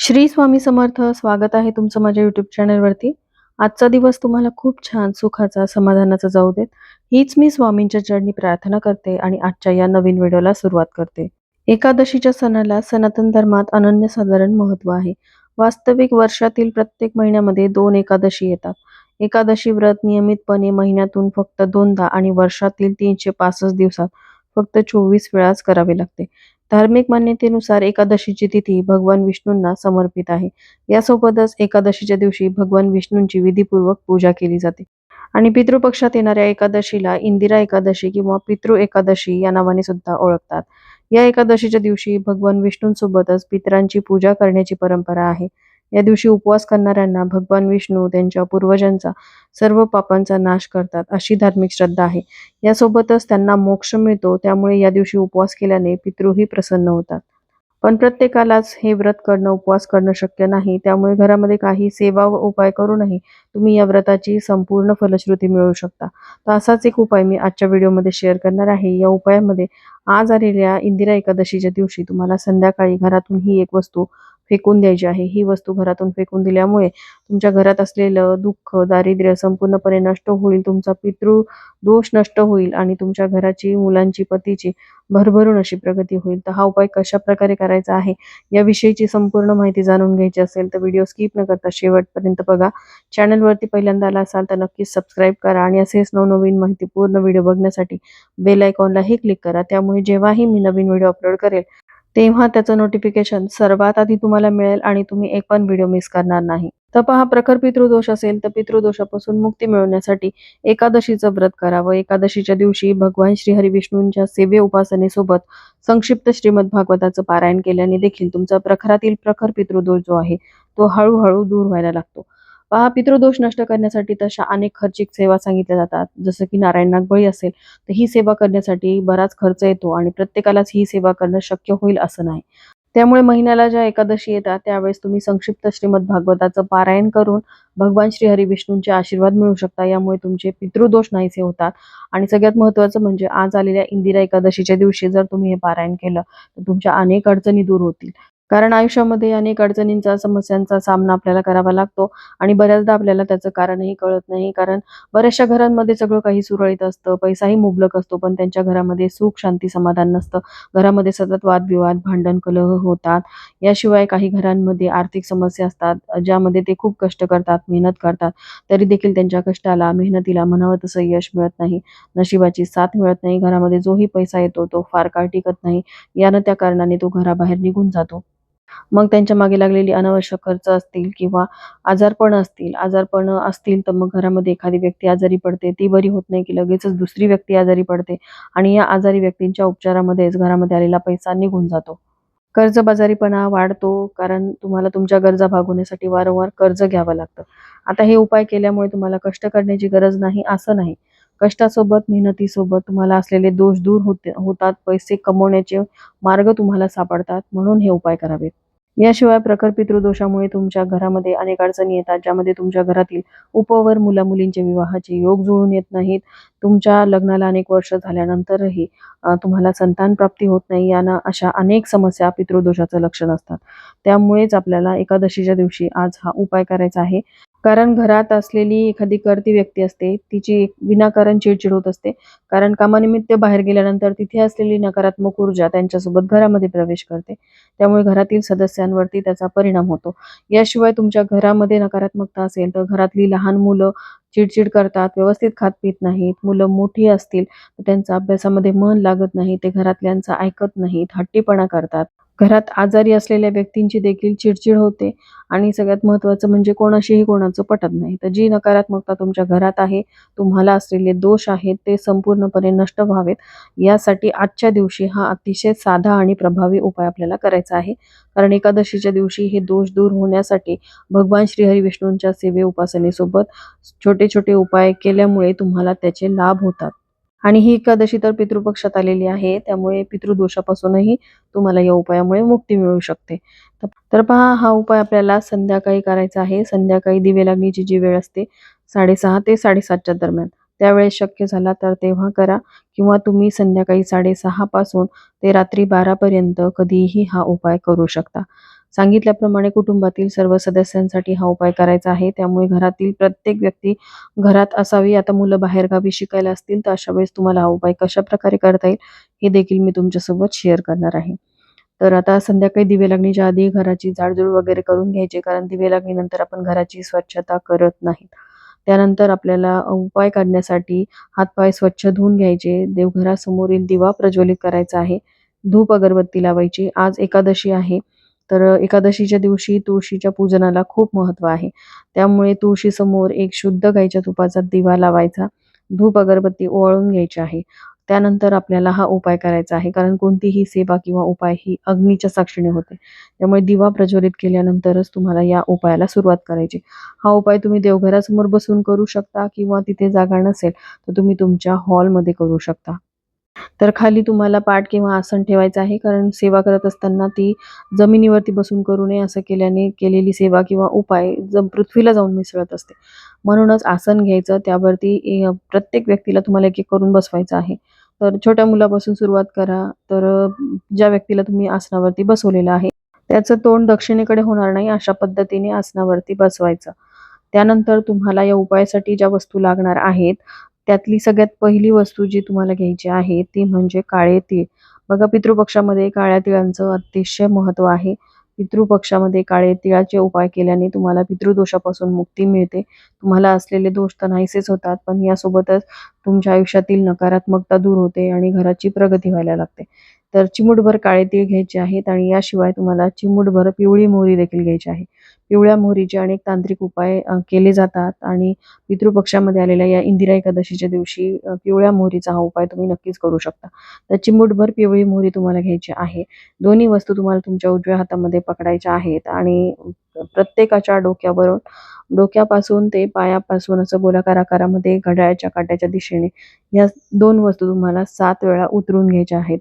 श्री स्वामी समर्थ स्वागत आहे तुमचं माझ्या युट्यूब चॅनलवरती आजचा दिवस तुम्हाला खूप छान सुखाचा समाधानाचा जाऊ देत. हीच मी स्वामींच्या चरणी प्रार्थना करते आणि आजच्या या नवीन व्हिडिओला सुरुवात करते. एकादशीच्या सणाला सनातन धर्मात अनन्यसाधारण महत्त्व आहे. वास्तविक वर्षातील प्रत्येक महिन्यामध्ये दोन एकादशी येतात. एकादशी व्रत नियमितपणे महिन्यातून फक्त दोनदा आणि वर्षातील तीनशे पासष्ट दिवसात फक्त चोवीस वेळाच करावे लागते. धार्मिक मान्यतेनुसार एकादशीची तिथी भगवान विष्णूंना समर्पित आहे. यासोबतच एकादशीच्या दिवशी भगवान विष्णूंची विधीपूर्वक पूजा केली जाते. आणि पितृपक्षात येणाऱ्या एकादशीला इंदिरा एकादशी किंवा पितृ एकादशी या नावाने सुद्धा ओळखतात. या एकादशीच्या दिवशी भगवान विष्णूंसोबतच पितरांची पूजा करण्याची परंपरा आहे. या दिवशी उपवास करणाऱ्यांना भगवान विष्णू त्यांच्या पूर्वजांचा सर्व पापांचा नाश करतात अशी धार्मिक श्रद्धा आहे. यासोबतच त्यांना मोक्ष मिळतो त्यामुळे या दिवशी उपवास केल्याने पितृही प्रसन्न होतात. पण प्रत्येकालाच हे व्रत करणं उपवास करणं शक्य नाही त्यामुळे घरामध्ये काही सेवा व उपाय करूनही तुम्ही या व्रताची संपूर्ण फलश्रुती मिळवू शकता. तर असाच एक उपाय मी आजच्या व्हिडिओमध्ये शेअर करणार आहे. या उपायामध्ये आज आलेल्या इंदिरा एकादशीच्या दिवशी तुम्हाला संध्याकाळी घरातून ही एक वस्तू फेकून द्यायची आहे. ही वस्तू घरातून फेकून दिल्यामुळे तुमच्या घरात असलेलं दुःख दारिद्र्य संपूर्णपणे नष्ट होईल तुमचा पितृ दोष नष्ट होईल आणि तुमच्या घराची मुलांची पतीची भरभरून अशी प्रगती होईल. तर हा उपाय कशा प्रकारे करायचा आहे याविषयीची संपूर्ण माहिती जाणून घ्यायची असेल तर व्हिडिओ स्किप न करता शेवटपर्यंत बघा. चॅनलवरती पहिल्यांदा आला असाल तर नक्कीच सबस्क्राईब करा आणि असेच नवनवीन माहिती पूर्ण व्हिडिओ बघण्यासाठी बेल आयकॉनलाही क्लिक करा. त्यामुळे जेव्हाही मी नवीन व्हिडिओ अपलोड करेल तेव्हा त्याचं नोटिफिकेशन सर्वात आधी तुम्हाला मिळेल आणि तुम्ही एक पण व्हिडिओ मिस करणार नाही. तर पहा प्रखर पितृदोष असेल तर पितृदोषापासून मुक्ती मिळवण्यासाठी एकादशीचं व्रत करावं. एकादशीच्या दिवशी भगवान श्रीहरी विष्णूंच्या सेवे उपासनेसोबत संक्षिप्त श्रीमद भागवताचं पारायण केल्याने देखील तुमचा प्रखरातील प्रखर पितृदोष जो आहे तो हळूहळू दूर व्हायला लागतो. पहा पितृदोष नष्ट करण्यासाठी तशा अनेक खर्चिक सेवा सांगितल्या जातात. जसं की नारायण नागबळी असेल तर ही सेवा करण्यासाठी बराच खर्च येतो आणि प्रत्येकालाच ही सेवा करणं शक्य होईल असं नाही. त्यामुळे महिन्याला ज्या एकादशी येतात त्यावेळेस तुम्ही संक्षिप्त श्रीमद भागवताचं पारायण करून भगवान श्री हरी विष्णूंचे आशीर्वाद मिळू शकता. यामुळे तुमचे पितृदोष नाहीसे होतात. आणि सगळ्यात महत्त्वाचं म्हणजे आज आलेल्या इंदिरा एकादशीच्या दिवशी जर तुम्ही हे पारायण केलं तर तुमच्या अनेक अडचणी दूर होतील. कारण आयुष्यामध्ये अनेक अडचणींचा समस्यांचा सामना आपल्याला करावा लागतो आणि बऱ्याचदा आपल्याला त्याचं कारणही कळत नाही. कारण बऱ्याचशा घरांमध्ये सगळं काही सुरळीत असतं पैसाही मुबलक असतो पण त्यांच्या घरामध्ये सुख शांती समाधान नसतं. घरामध्ये सतत वादविवाद भांडण कलह होतात. याशिवाय काही घरांमध्ये आर्थिक समस्या असतात ज्यामध्ये ते खूप कष्ट करतात मेहनत करतात. तरी देखील त्यांच्या कष्टाला मेहनतीला म्हणावं तसं यश मिळत नाही. नशिबाची साथ मिळत नाही. घरामध्ये जोही पैसा येतो तो फार काळ टिकत नाही. यानं त्या कारणाने तो घराबाहेर निघून जातो. मग त्यांच्या मागे लागलेली अनावश्यक खर्च असतील किंवा आजारपण असतील आजारपण असतील तर मग घरामध्ये एखादी व्यक्ती आजारी पडते ती बरी होत नाही की लगेचच दुसरी व्यक्ती आजारी पडते आणि या आजारी व्यक्तींच्या उपचारामध्येच घरामध्ये आलेला पैसा निघून जातो. कर्जबाजारीपणा वाढतो कारण तुम्हाला तुमच्या गरजा भागवण्यासाठी वारंवार कर्ज घ्यावं लागतं. आता हे उपाय केल्यामुळे तुम्हाला कष्ट करण्याची गरज नाही असं नाही. कष्टासोबत मेहनतीसोबत तुम्हाला असलेले दोष दूर होते होतात. पैसे कमवण्याचे मार्ग तुम्हाला सापडतात म्हणून हे उपाय करावेत. याशिवाय प्रखर पितृदोषामुळे तुमच्या घरामध्ये अनेक अडचणी येतात ज्यामध्ये तुमच्या घरातील उपवर मुला मुलींचे विवाहाचे योग जुळून येत नाहीत. तुमच्या लग्नाला अनेक वर्ष झाल्यानंतरही तुम्हाला संतान प्राप्ती होत नाही यानं अशा अनेक समस्या पितृदोषाचं लक्षण असतात. त्यामुळेच आपल्याला एकादशीच्या दिवशी आज हा उपाय करायचा आहे. कारण घरात असलेली एखादी करती व्यक्ती असते तिची विनाकारण चिडचिड होत असते. कारण कामानिमित्त बाहेर गेल्यानंतर तिथे असलेली नकारात्मक ऊर्जा त्यांच्यासोबत घरामध्ये प्रवेश करते. त्यामुळे घरातील सदस्यांवरती त्याचा परिणाम होतो. याशिवाय तुमच्या घरामध्ये नकारात्मकता असेल तर घरातली लहान मुलं चिडचिड करतात व्यवस्थित खात पित नाहीत मुलं मोठी असतील तर त्यांचा अभ्यासामध्ये मन लागत नाही ते घरातल्यांचं ऐकत नाहीत हट्टीपणा करतात. घरात आजारी असलेल्या व्यक्तींची देखील चिडचिड होते आणि सगळ्यात महत्त्वाचं म्हणजे कोणाशीही कोणाचं पटत नाही. तर जी नकारात्मकता तुमच्या घरात आहे तुम्हाला असलेले दोष आहेत ते संपूर्णपणे नष्ट व्हावेत. यासाठी आजच्या दिवशी हा अतिशय साधा आणि प्रभावी उपाय आपल्याला करायचा आहे. कारण एकादशीच्या दिवशी हे दोष दूर होण्यासाठी भगवान श्रीहरी विष्णूंच्या सेवे उपासनेसोबत छोटे छोटे उपाय केल्यामुळे तुम्हाला त्याचे लाभ होतात. आणि ही एकादशी तर पितृपक्षात आलेली आहे त्यामुळे पितृदोषापासूनही तुम्हाला या उपायामुळे मुक्ती मिळू शकते. तर पहा हा उपाय आपल्याला संध्याकाळी करायचा आहे. संध्याकाळी दिवे लागण्याची जी वेळ असते साडेसहा ते साडेसातच्या दरम्यान. त्यावेळेस शक्य झाला तर तेव्हा करा किंवा तुम्ही संध्याकाळी साडेसहा पासून ते रात्री बारापर्यंत कधीही हा उपाय करू शकता. सांगितल्याप्रमाणे कुटुंबातील सर्व सदस्यांसाठी हा उपाय करायचा आहे. त्यामुळे घरातील प्रत्येक व्यक्ती घरात असावी आता मुलं बाहेरगावी शिकायला असतील तर अशा वेळेस तुम्हाला हा उपाय कशा प्रकारे करता येईल हे देखील मी तुमच्यासोबत शेअर करणार आहे. तर आता संध्याकाळी दिवे लागण्याच्या आधी घराची झाडझूड वगैरे करून घ्यायचे कारण दिवे लागल्यानंतर आपण घराची स्वच्छता करत नाहीत. त्यानंतर आपल्याला उपाय काढण्यासाठी हातपाय स्वच्छ धुवून घ्यायचे. देवघरासमोरील दिवा प्रज्वलित करायचा आहे. धूप अगरबत्ती लावायची. आज एकादशी आहे. तर एकादशीच्या दिवशी तुळशीच्या पूजनाला खूप महत्त्व आहे. त्यामुळे तुळशीसमोर एक शुद्ध गाईच्या तुपाचा दिवा लावायचा. धूप अगरबत्ती ओवाळून घ्यायची आहे. त्यानंतर आपल्याला हा उपाय करायचा आहे. कारण कोणतीही सेवा किंवा उपाय ही अग्नीच्या साक्षीने होते. त्यामुळे दिवा प्रज्वलित केल्यानंतरच तुम्हाला या उपायाला सुरुवात करायची. हा उपाय तुम्ही देवघरासमोर बसून करू शकता किंवा तिथे जागा नसेल तर तुम्ही तुमच्या हॉलमध्ये करू शकता. तर खाली तुम्हाला पाठ किंवा आसन ठेवायचं आहे कारण सेवा करत असताना ती जमिनीवरती बसून करू नये असं केल्याने केलेली सेवा किंवा उपाय जम पृथ्वीला जाऊन मिसळत असते. म्हणूनच आसन घ्यायचं त्यावरती प्रत्येक व्यक्तीला तुम्हाला एक एक करून बसवायचं आहे. तर छोट्या मुलापासून सुरुवात करा तर ज्या व्यक्तीला तुम्ही आसनावरती बसवलेलं आहे त्याचं तोंड दक्षिणेकडे होणार नाही अशा पद्धतीने आसनावरती बसवायचं. त्यानंतर तुम्हाला या उपायासाठी ज्या वस्तू लागणार आहेत त्यातली सगळ्यात पहिली वस्तू जी तुम्हाला घ्यायची आहे ती म्हणजे काळे तीळ. बघा पितृपक्षामध्ये काळ्या तिळांचं अतिशय महत्त्व आहे. पितृपक्षामध्ये काळे तिळाचे उपाय केल्याने तुम्हाला पितृदोषापासून मुक्ती मिळते. तुम्हाला असलेले दोष तर नाहीसेच होतात पण यासोबतच तुमच्या आयुष्यातील नकारात्मकता दूर होते आणि घराची प्रगती व्हायला लागते. तर चिमूटभर काळे तीळ घ्यायचे आहेत आणि याशिवाय तुम्हाला चिमूटभर पिवळी मोहरी देखील घ्यायची आहे. पिवळ्या मोहरीचे अनेक तांत्रिक उपाय केले जातात आणि पितृपक्षामध्ये आलेल्या या इंदिरा एकादशीच्या दिवशी पिवळ्या मोहरीचा हा उपाय तुम्ही नक्कीच करू शकता. तर चिमूटभर पिवळी मोहरी तुम्हाला घ्यायची आहे. दोन्ही वस्तू तुम्हाला तुमच्या उजव्या हातामध्ये पकडायच्या आहेत आणि प्रत्येकाच्या डोक्यावरून डोक्यापासून ते पायापासून असं गोलाकार आकारामध्ये घड्याळाच्या काट्याच्या दिशेने या दोन वस्तू तुम्हाला सात वेळा उतरून घ्यायच्या आहेत.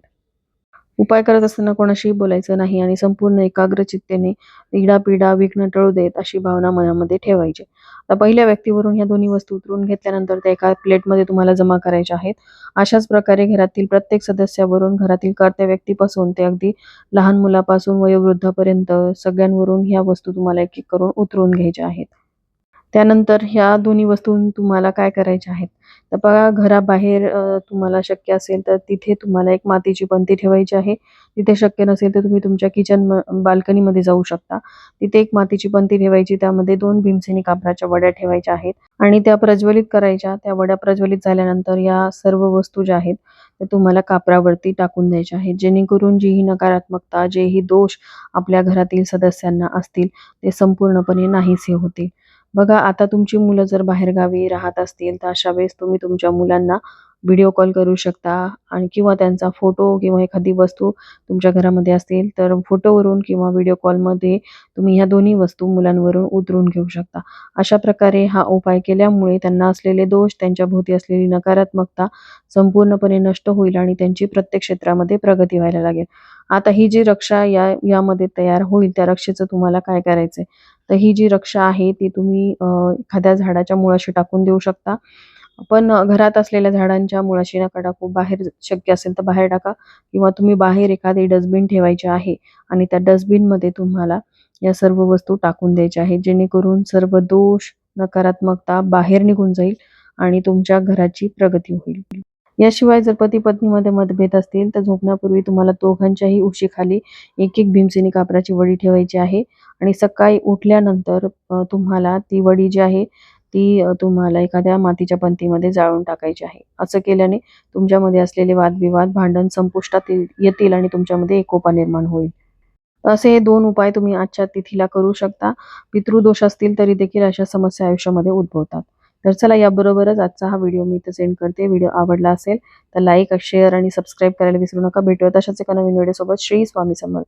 उपाय करत असताना कोणाशीही बोलायचं नाही आणि संपूर्ण एकाग्र चित्तेने इडापिडा विघ्न टळू देत अशी भावना मनामध्ये ठेवायची. आता पहिल्या व्यक्तीवरून ह्या दोन्ही वस्तू उतरून घेतल्यानंतर त्या एका प्लेटमध्ये तुम्हाला जमा करायच्या आहेत. अशाच प्रकारे घरातील प्रत्येक सदस्यावरून घरातील कर्त्या व्यक्तीपासून ते अगदी लहान मुलापासून वयोवृद्धापर्यंत सगळ्यांवरून ह्या वस्तू तुम्हाला एक एक करून उतरून घ्यायच्या आहेत. त्यानंतर ह्या दोन्ही वस्तू तुम्हाला काय करायच्या आहेत? तर बघा घराबाहेर तुम्हाला शक्य असेल तर तिथे तुम्हाला एक मातीची पंती ठेवायची आहे. तिथे शक्य नसेल तर तुम्ही तुमच्या किचन बाल्कनीमध्ये जाऊ शकता. तिथे एक मातीची पंती ठेवायची त्यामध्ये दोन भीमसेनी कापराच्या वड्या ठेवायच्या आहेत आणि त्या प्रज्वलित करायच्या. त्या वड्या प्रज्वलित झाल्यानंतर या सर्व वस्तू ज्या आहेत त्या तुम्हाला कापरावरती टाकून द्यायच्या आहेत. जेणेकरून जी ही नकारात्मकता जेही दोष आपल्या घरातील सदस्यांना असतील ते संपूर्णपणे नाहीसे होतील. बघा आता तुमची मुलं जर बाहेरगावी राहत असतील तर अशा वेळेस तुम्ही तुमच्या मुलांना व्हिडिओ कॉल करू शकता. आणि किंवा त्यांचा फोटो किंवा एखादी वस्तू तुमच्या घरामध्ये असतील तर फोटोवरून किंवा व्हिडिओ कॉलमध्ये तुम्ही ह्या दोन्ही वस्तू मुलांवरून उतरून घेऊ शकता. अशा प्रकारे हा उपाय केल्यामुळे त्यांना असलेले दोष त्यांच्या भोवती असलेली नकारात्मकता संपूर्णपणे नष्ट होईल आणि त्यांची प्रत्येक क्षेत्रामध्ये प्रगती व्हायला लागेल. आता ही जी रक्षा या यामध्ये तयार होईल त्या रक्षेचं तुम्हाला काय करायचंय? तर ही जी रक्षा आहे ती तुम्ही अ, एखाद्या झाडाच्या मुळाशी टाकून देऊ शकता. पण घरात असलेल्या झाडांच्या मुळाशी नका टाकू. बाहेर शक्य असेल तर बाहेर टाका किंवा तुम्ही बाहेर एखादी डस्टबिन ठेवायची आहे आणि त्या डस्टबिनमध्ये तुम्हाला या सर्व वस्तू टाकून द्यायच्या आहेत जेणेकरून सर्व दोष नकारात्मकता बाहेर निघून जाईल आणि तुमच्या घराची प्रगती होईल. याशिवाय जर पती पत्नीमध्ये मतभेद असतील तर झोपण्यापूर्वी तुम्हाला दोघांच्याही उशीखाली एक एक भीमसेनी कापराची वडी ठेवायची आहे. आणि सकाळी उठल्यानंतर तुम्हाला ती वडी जी आहे ती तुम्हाला एखाद्या मातीच्या पंतीमध्ये जाळून टाकायची आहे. असं केल्याने तुमच्यामध्ये असलेले वादविवाद भांडण संपुष्टात येतील आणि तुमच्यामध्ये एकोपा निर्माण होईल. असे हे दोन उपाय तुम्ही आजच्या तिथीला करू शकता. पितृदोष असतील तरी देखील अशा समस्या आयुष्यामध्ये उद्भवतात. तर चला याबरोबरच आजचा हा व्हिडिओ मी इथं सेंड करते. व्हिडिओ आवडला असेल तर लाईक शेअर आणि सबस्क्राईब करायला विसरू नका. भेटूयात अशाच एका नवीन व्हिडिओ सोबत. श्री स्वामी समर्थ.